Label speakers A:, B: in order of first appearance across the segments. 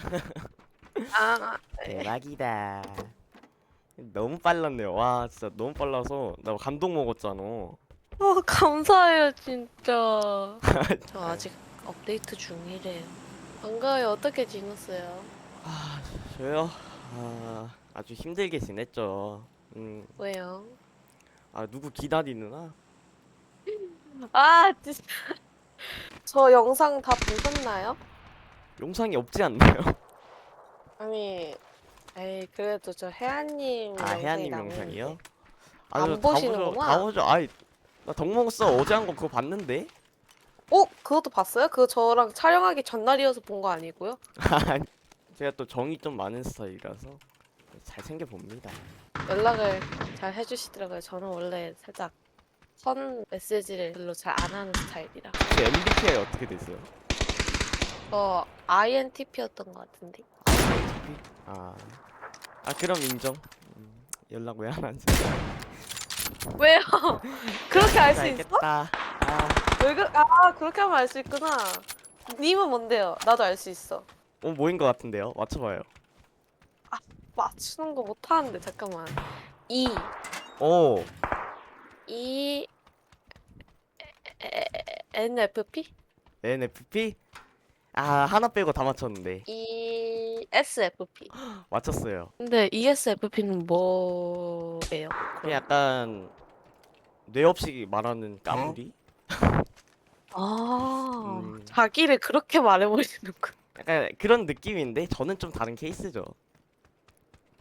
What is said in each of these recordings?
A: 아,
B: 대박이다. 너무 빨랐네요. 와 진짜 너무 빨라서 나 감동 먹었잖아.
A: 어, 감사해요, 진짜. 저 아직 업데이트 중이래요. 반가워요. 어떻게 지냈어요?
B: 아 저요? 아 아주 힘들게 지냈죠. 음,
A: 왜요?
B: 아 누구 기다리느나?
A: 아, 진짜. 저 영상 다 보셨나요?
B: 영상이 없지 않나요?
A: 아니, 에이, 그래도 저 혜안님
B: 아
A: 나오는데.
B: 영상이요? 안저다
A: 보시는구나.
B: 다 보죠. 아이 나 덕몽스 어제 한 거 그거 봤는데?
A: 어? 그것도 봤어요? 그거 저랑 촬영하기 전날이어서 본 거 아니고요?
B: 아니, 제가 또 정이 좀 많은 스타일이라서 잘 챙겨 봅니다.
A: 연락을 잘 해주시더라고요. 저는 원래 살짝 선 메시지를 별로 잘 안 하는 스타일이라.
B: 제 MBTI 어떻게 되세요?
A: 저 INTP였던 것 같은데.
B: 아, 아 그럼 인정. 음, 연락 왜 안 하지?
A: 왜요? 그렇게 알 수 있어?
B: 알겠다. 아,
A: 왜 그, 아 그렇게 하면 알 수 있구나. 님은 뭔데요? 나도 알 수 있어.
B: 어 뭐인 것 같은데요? 맞춰봐요.
A: 맞추는 거 못하는데 잠깐만. E
B: 오,
A: E NFP
B: NFP? 아 하나 빼고 다 맞췄는데
A: E ESFP.
B: 맞췄어요.
A: 근데 E ESFP는 뭐예요?
B: 그냥 약간 뇌 없이 말하는 까불이?
A: 아
B: 음.
A: 자기를 그렇게 말해버리는군.
B: 약간 그런 느낌인데 저는 좀 다른 케이스죠.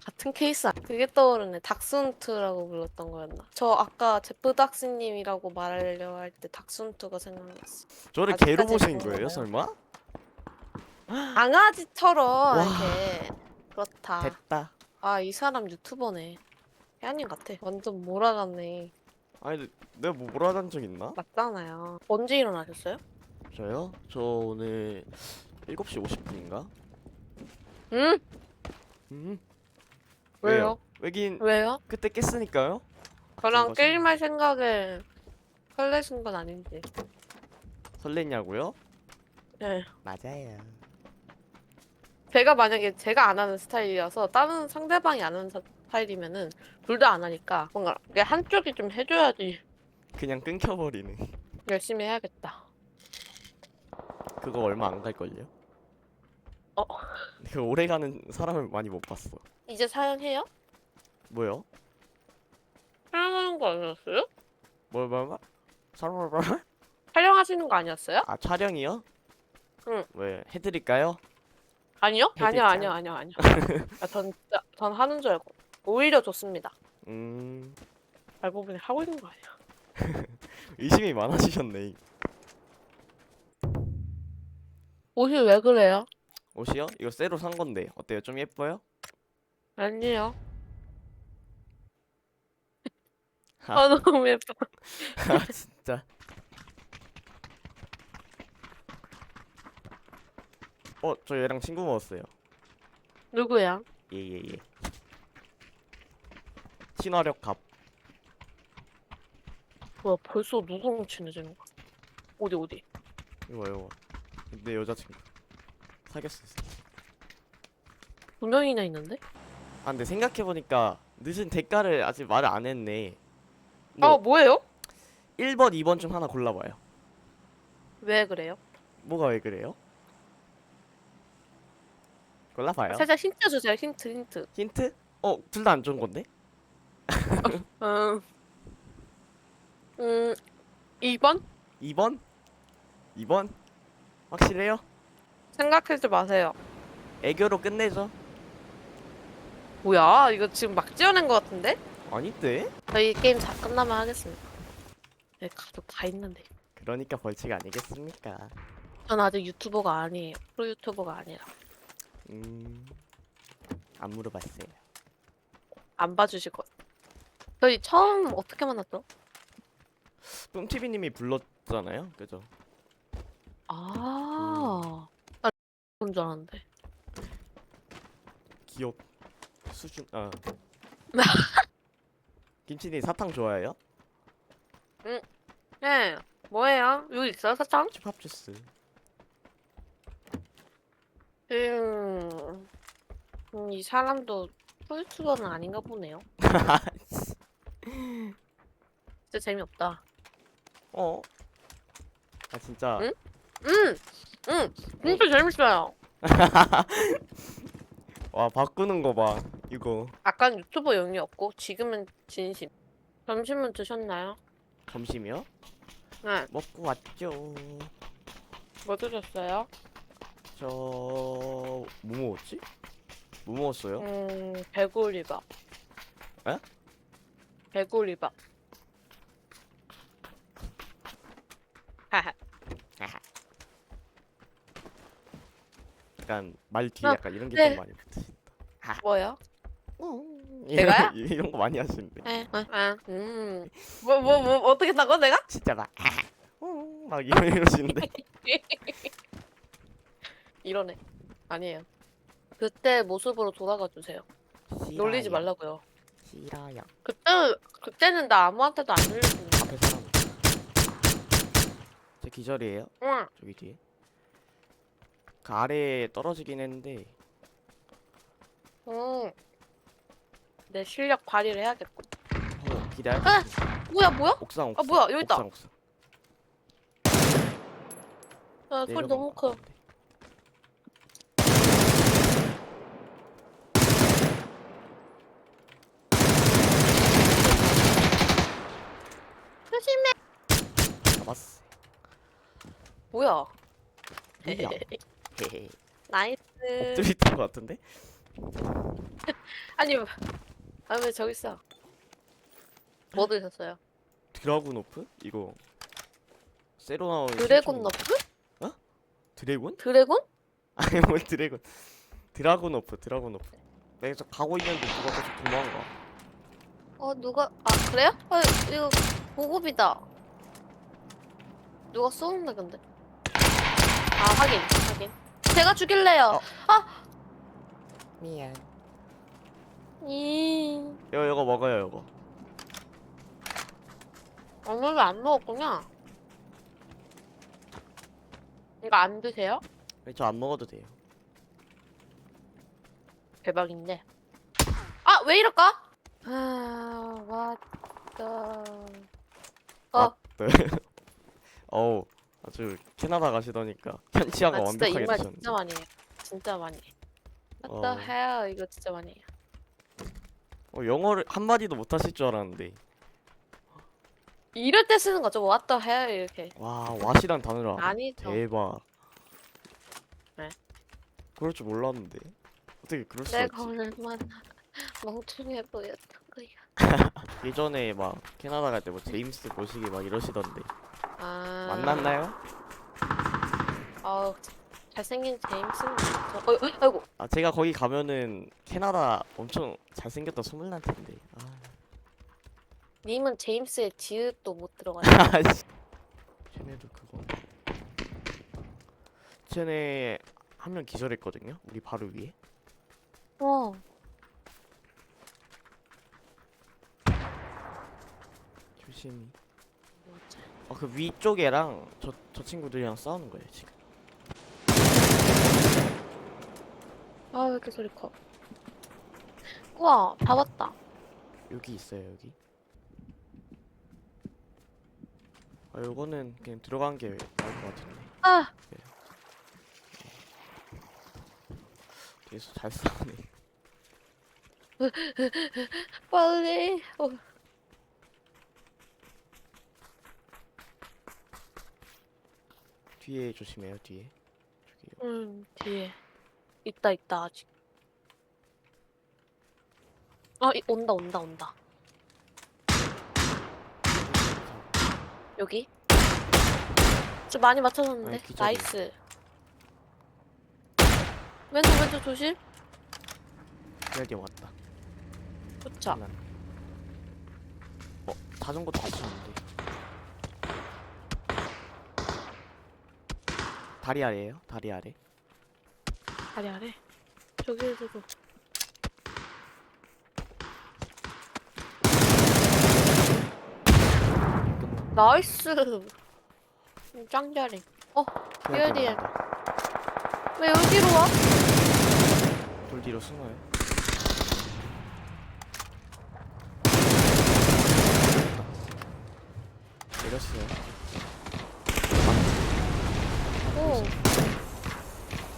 A: 같은 케이스 아니- 그게 떠오르네 닥순트라고 불렀던 거였나 저 아까 제프 닥스님이라고 말하려 할 때 닥순트가 생각났어
B: 저를
A: 아직까지
B: 개로 보신
A: 그런
B: 거예요,
A: 거예요?
B: 설마?
A: 강아지처럼
B: 와.
A: 이렇게 그렇다
B: 됐다.
A: 아 이 사람 유튜버네 혜안님 같아 완전 몰아갔네
B: 아니 내가 뭐 뭐라 한적 있나?
A: 맞잖아요 언제 일어나셨어요?
B: 저요? 저 오늘 7시 50분인가?
A: 응?
B: 음.
A: 왜요?
B: 왜긴
A: 왜요?
B: 그때 깼으니까요.
A: 저랑. 게임할 생각에 설레신 건 아닌데
B: 설렜냐고요?
A: 네.
B: 맞아요.
A: 제가 만약에 제가 안 하는 스타일이라서 다른 상대방이 안 하는 스타일이면은 둘 다 안 하니까 뭔가 이게 한쪽이 좀 해줘야지
B: 그냥 끊겨버리네.
A: 열심히 해야겠다.
B: 그거 얼마 안 갈걸요?
A: 어.
B: 그 오래 가는 사람을 많이 못 봤어.
A: 이제 사연해요?
B: 뭐요?
A: 촬영하는 거 아니었어요?
B: 뭘, 뭘, 뭘? 사람, 뭘, 뭘?
A: 촬영하시는 거 아니었어요?
B: 아, 촬영이요?
A: 응.
B: 왜, 해드릴까요?
A: 아니요? 아니요,
B: 해드릴까요?
A: 아니요, 아니요, 아니요. 아, 전, 진짜- 전 하는 줄 알고. 오히려 좋습니다.
B: 음,
A: 알고 보니 하고 있는 거 아니야.
B: 의심이 많아지셨네.
A: 옷이 왜 그래요?
B: 옷이요? 이거 새로 산 건데, 어때요? 좀 예뻐요?
A: 아니요.
B: 하.
A: 아, 너무 예뻐.
B: 아, 진짜. 어, 저 얘랑 친구 먹었어요.
A: 누구야?
B: 예, 예, 예. 친화력 갑.
A: 뭐야, 벌써 누구랑 친해지는 거야? 어디, 어디?
B: 이거, 이거. 내 여자친구. 사귀었어.
A: 두 명이나 있는데?
B: 아, 근데 생각해보니까 늦은 대가를 아직 말을 안 했네.
A: 아,
B: 뭐,
A: 뭐예요?
B: 1번, 2번 중 하나 골라봐요.
A: 왜 그래요?
B: 뭐가 왜 그래요? 골라봐요.
A: 살짝 힌트 주세요, 힌트, 힌트.
B: 힌트? 어, 둘 다 안 좋은 건데?
A: 음, 음, 2번?
B: 2번? 2번? 확실해요?
A: 생각하지 마세요.
B: 애교로 끝내죠.
A: 뭐야, 이거 지금 막 지어낸 것 같은데?
B: 아닌데?
A: 저희 게임 다 끝나면 하겠습니다. 네, 가족 다 있는데.
B: 그러니까 벌칙 아니겠습니까?
A: 전 아직 유튜버가 아니에요. 프로 유튜버가 아니라.
B: 음, 안 물어봤어요.
A: 안 봐주실 것 같아요. 저희 처음 어떻게 만났죠?
B: 뿜티비님이 불렀잖아요, 그죠?
A: 아, 나 그런 줄 알았는데.
B: 기억 수준 아 김치님 사탕 좋아해요?
A: 네, 뭐예요? 여기 있어요, 사탕?
B: 힙합 주스
A: 음, 음, 음, 이 사람도 풀투어는 아닌가 보네요. 진짜 재미없다.
B: 어? 아 진짜
A: 응? 음, 음, 진짜 재밌어요.
B: 와 바꾸는 거 봐 이거
A: 아까 유튜버 용이었고 지금은 진심. 점심은 드셨나요?
B: 점심이요?
A: 네.
B: 먹고 왔죠
A: 뭐 드셨어요?
B: 저... 뭐 먹었지? 뭐 먹었어요?
A: 음, 배구리밥.
B: 에?
A: 배구리밥. 하하.
B: 약간 말 뒤에
A: 어,
B: 약간 이런 게
A: 네.
B: 좀 많이 붙으신다
A: 뭐요?
B: 이런,
A: 제가요?
B: 이런 거 많이 하시는데
A: 에, 아, 아, 음. 뭐, 뭐, 뭐, 어떻게 나고 내가?
B: 진짜 막 막 이런 이러시는데
A: 이러네. 아니에요. 그때 모습으로 돌아가 주세요. 놀리지. 말라고요.
B: 싫어요
A: 그때, 그때는 나 아무한테도 안 놀렸는데.
B: 앞에 사람 제 기절이에요?
A: 응.
B: 저기 뒤에 그 아래에 떨어지긴 했는데
A: 응. 내 실력 발휘를 해야겠군.
B: 어, 기대할
A: 아! 뭐야, 뭐야?
B: 옥상
A: 아,
B: 옥상
A: 뭐야, 여기 있다.
B: 옥상 옥상
A: 아, 소리
B: 내려간
A: 너무
B: 것
A: 커.
B: 같은데.
A: 조심해.
B: 잡았어
A: 뭐야? 나이스.
B: 엎드려 있던 것 같은데?
A: 아니, 아, 왜 저기 있어? 뭐 드셨어요?
B: 드라군 오프? 이거 새로 나온
A: 드래곤
B: 신종-
A: 너프?
B: 드래곤?
A: 드래곤?
B: 아니 뭐 드래곤 드라군 오프 드라군 오프 내가 저 가고 있는데 누가 계속 도망가
A: 어, 누가, 아, 그래요? 아, 이거 보급이다. 누가 쏘는데, 근데? 아, 확인, 확인. 제가 죽일래요.
B: 어. 미안
A: 이,
B: 이거 이거 먹어요 이거
A: 오늘 안 먹었구나. 이거 안 드세요?
B: 저 안 먹어도 돼요
A: 대박인데. 아, 왜 이럴까? 아, 왔다. 어,
B: 네. 어우 아주 캐나다 가시더니까 현지화가
A: 아, 진짜
B: 완벽하게
A: 말
B: 되셨네
A: 진짜 많이 해요. 진짜 많이 해. What
B: 어.
A: the hell? 이거 진짜 많이 해요.
B: 어, 영어를 한마디도 못 하실 줄 알았는데
A: 이럴 때 쓰는 거죠. What the hell? 이렇게.
B: 와 왓이란 단어를 알아
A: 아니죠.
B: 대박
A: 네.
B: 그럴 줄 몰랐는데 어떻게 그럴 수
A: 내가
B: 있지
A: 얼마나 멍청해 보였던 거야.
B: 예전에 막 캐나다 갈 때 뭐 제임스 보시기 막 이러시던데
A: 아.
B: 만났나요?
A: 아우, 잘생긴 제임스는 저, 어, 아이고.
B: 아 제가 거기 가면은 캐나다 엄청 잘생겼다 소문 날 텐데 아
A: 님은 제임스의 지읒도 못 들어가요.
B: 아 씨. 쟤네도 그거. 쟤네 한 명 기절했거든요. 우리 바로 위에.
A: 와.
B: 조심히. 어 그 위쪽에랑 저 저 친구들이랑 싸우는 거예요 지금.
A: 아, 왜 이렇게 소리 커? 우와, 다 왔다.
B: 여기 있어요 여기. 아 요거는 그냥 들어간 게 나을 것 같은데.
A: 아,
B: 뒤에서 잘 싸우네.
A: 빨리. 어.
B: 뒤에 조심해요 뒤에. 저기요.
A: 음, 뒤에. 있다, 있다, 아직. 아, 이, 온다, 온다, 온다. 여기. 좀 많이 맞춰줬는데.
B: 아니.
A: 나이스. 왼쪽, 왼쪽 조심.
B: 기다려 왔다. 난. 어 자전거도 맞췄는데. 다리 아래에요 다리 아래
A: 다리 아래? 저기에서도 나이스 음, 짱자리 어,
B: 그냥
A: 미안해.
B: 들어간다.
A: 왜 여기로 와?
B: 돌 뒤로 숨어요 내렸어요
A: 오.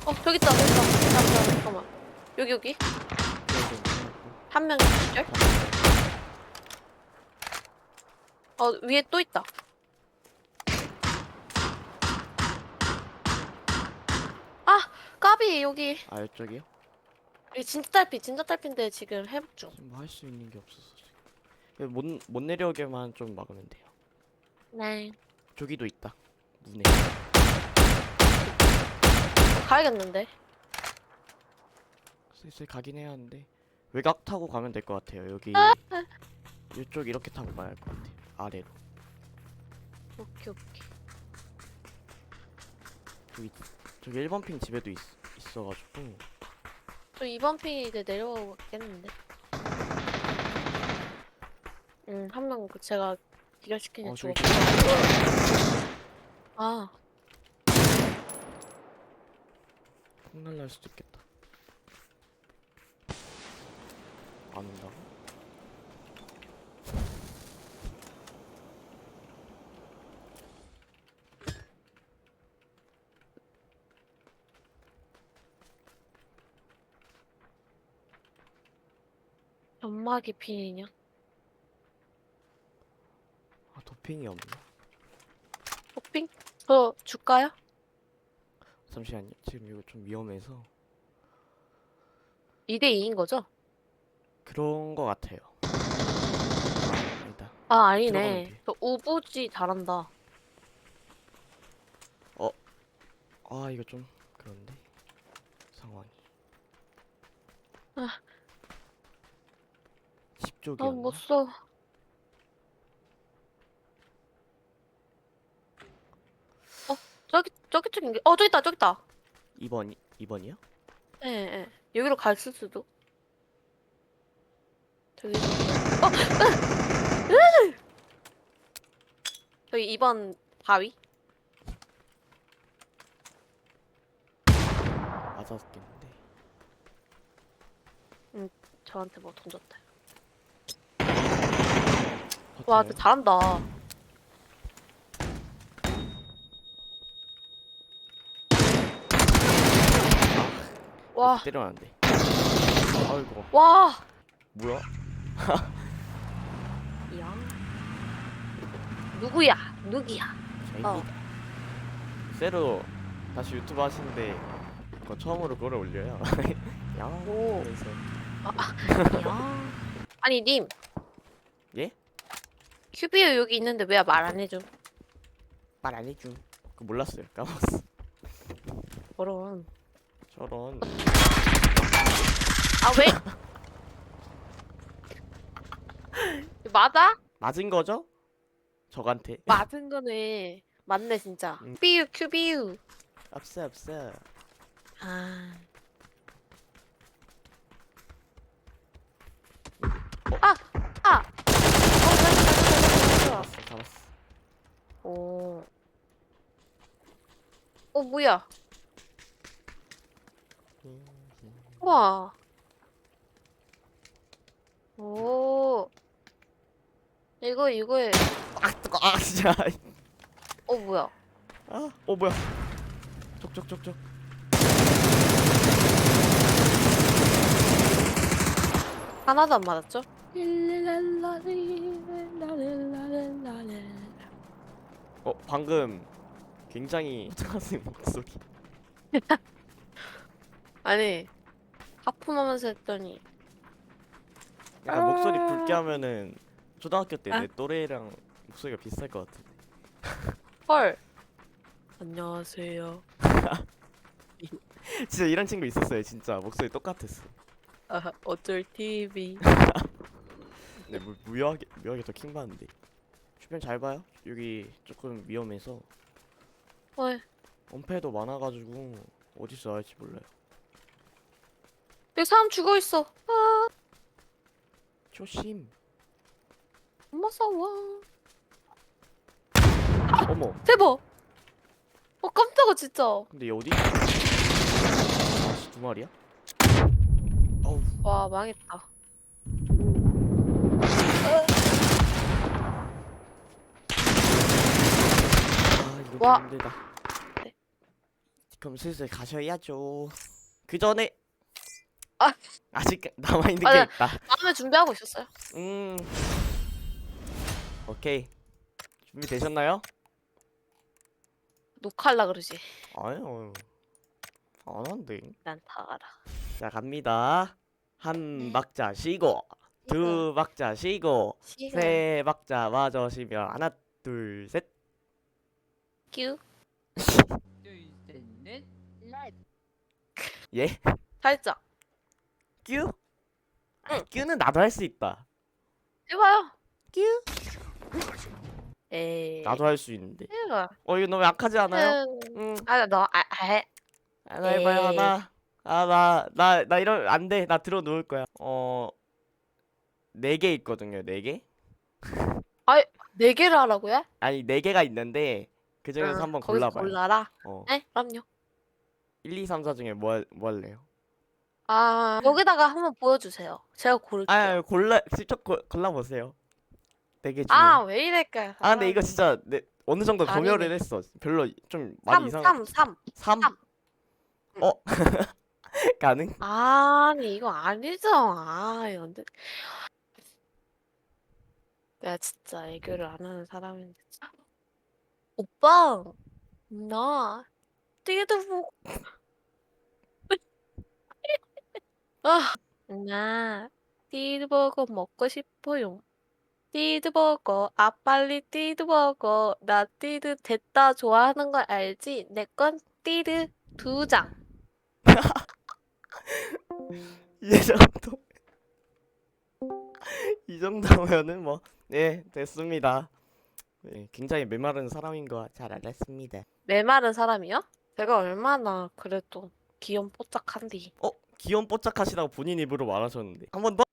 A: 어 저기 있다 저기 있다. 잠깐만 잠깐만. 여기 여기 한 명이 기절. 어 위에 또 있다. 아 까비 여기
B: 아 이쪽이요?
A: 여기 진짜 딸피 진짜 딸피인데 지금 회복 중.
B: 뭐할 수 있는 게 없어서 지금. 못, 못 내려오게만 좀 막으면 돼요.
A: 네.
B: 저기도 있다. 문에.
A: 가야겠는데.
B: 슬슬 가긴 해야 하는데 외곽 타고 가면 될 것 같아요. 여기 이쪽 이렇게 타고 가야 할 것 같아요. 아래로.
A: 오케이 오케이.
B: 저기 저기 1번 핑 집에도 있, 있어가지고
A: 저 이번 핑이 이제 내려오겠는데. 응, 한명그 제가 기절시킨 애
B: 어, 저기
A: 아,
B: 폭 날날 수도 있겠다. 안 온다고?
A: 연막이 핀이냐?
B: 아 도핑이 없네.
A: 호핑? 저 줄까요?
B: 잠시만요. 지금 이거 좀 위험해서
A: 2대 2인 거죠?
B: 그런 거 같아요. 아니다.
A: 아,
B: 들어가면
A: 아니네.
B: 돼.
A: 저 우부지 잘한다.
B: 아 이거 좀 그런데 상황이.
A: 아.
B: 10쪽이었나?
A: 아, 못 써. 어, 저기, 쪽인 게, 어, 저기 있다, 저기 있다.
B: 2번 2번이요?
A: 예, 예. 여기로 갔을 수도. 저기. 어! 으! 으! 저기 2번 바위?
B: 맞았겠는데.
A: 저한테 뭐 던졌다. 와, 진짜 잘한다. 와,
B: 때려놨는데. 아이고
A: 와!
B: 뭐야?
A: 야. 누구야? 누구야? 어.
B: 새로 다시 유튜브 하시는데 그거 처음으로 그걸 올려요. 야.
A: 오.
B: 그래서
A: 야. 아니, 님.
B: 예?
A: 큐비오 여기 있는데 왜 말 안 해줘?
B: 말 안 해줌. 그 몰랐어요. 까먹었어.
A: 저런.
B: 저런.
A: 아, 왜? 맞아?
B: 맞은 거죠? 저한테.
A: 맞은 거네. 맞네, 진짜.
B: 음.
A: 큐비유, 큐비유.
B: 없어 없어.
A: 아. 아! 아! 어, 잡았어, 잡았어, 잡았어.
B: 잡았어 잡았어.
A: 오. 어, 뭐야? 우와. 오. 이거, 이거에.
B: 아 뜨거. 아 진짜.
A: 어, 뭐야?
B: 아, 어 뭐야? 족족족족.
A: 하나도 안 맞았죠?
B: 어 방금 굉장히 초등학생 목소리.
A: 아니, 하품하면서 했더니.
B: 약간 목소리 붉게 하면은 초등학교 때
A: 아.
B: 내 또래랑 목소리가 비슷할 것 같은데.
A: 헐. 안녕하세요.
B: 진짜 이런 친구 있었어요. 진짜 목소리 똑같았어.
A: 아, 어쩔 TV.
B: 근데 뭐 무효하게 무효하게 더 킹 받는데. 주변 잘 봐요. 여기 조금 위험해서
A: 헐.
B: 엄폐도 많아가지고 어디서 나올지 몰라요.
A: 여기 사람 죽어 있어. 아,
B: 조심.
A: 엄마 싸워.
B: 어머.
A: 대박. 어, 깜짝아, 진짜.
B: 근데 얘 어디? 아씨 두 마리야? 어우.
A: 와, 망했다.
B: 이거
A: 와.
B: 좀 힘들다.
A: 네.
B: 그럼 슬슬 가셔야죠. 그 전에
A: 아.
B: 아직 남아 있는
A: 아,
B: 게
A: 네.
B: 있다.
A: 다음에 준비하고 있었어요.
B: 음. 오케이. 준비 되셨나요?
A: 녹화하려 그러지.
B: 아니요. 안 한대.
A: 난 다 알아.
B: 자 갑니다. 한
A: 네.
B: 박자 쉬고 두 박자 쉬고. 세 박자 마저 쉬면 하나 둘 셋.
A: 큐.
C: 둘셋넷
B: 예?
A: 살짝.
B: 큐? 아, 큐는 나도 할 수 있다.
A: 해봐요.
B: 큐?
A: 에이.
B: 나도 할 수 있는데.
A: 해봐.
B: 어 이거 너무 약하지 않아요?
A: 음.
B: 응.
A: 아, 너, 아, 아, 해.
B: 하나 해봐요
A: 에이.
B: 하나. 아 나 나 나 이러면 안 돼. 나 들어 놓을 거야. 어. 네 개 있거든요. 네 개?
A: 네 개를 하라고요?
B: 아니 네 개가 있는데 그 중에서
A: 응,
B: 한번
A: 거기서
B: 골라봐요.
A: 골라라.
B: 어.
A: 네, 그럼요.
B: 1, 2, 3, 4 중에 뭐, 할- 뭐 할래요?
A: 아, 여기다가 한번 보여주세요. 제가 고를게요.
B: 아 골라 직접 고, 골라 보세요. 네 개 중에.
A: 아, 왜 이럴까요?
B: 아 근데 이거 진짜 네, 어느 정도
A: 아니네.
B: 검열을 했어. 별로 좀 많이
A: 3,
B: 이상.
A: 3, 3.
B: 3?
A: 삼.
B: 어? 가능?
A: 아니, 이거 아니죠. 아, 돼. 내가 진짜 애교를 안 하는 사람인데. 오빠, 나 띠드 보고. 아, 나 띠드버거 먹고 싶어요. 띠드버거, 아 빨리 띠드버거. 나 띠드 됐다 좋아하는 거 알지? 내 건 띠드 두 장.
B: 이 정도. 이 정도면은 뭐, 네, 됐습니다. 네, 굉장히 메마른 사람인 거 잘 알았습니다.
A: 메마른 사람이요? 제가 얼마나 그래도 귀염뽀짝한디.
B: 어, 귀염 뽀짝하시다고 본인 입으로 말하셨는데 한 번 더?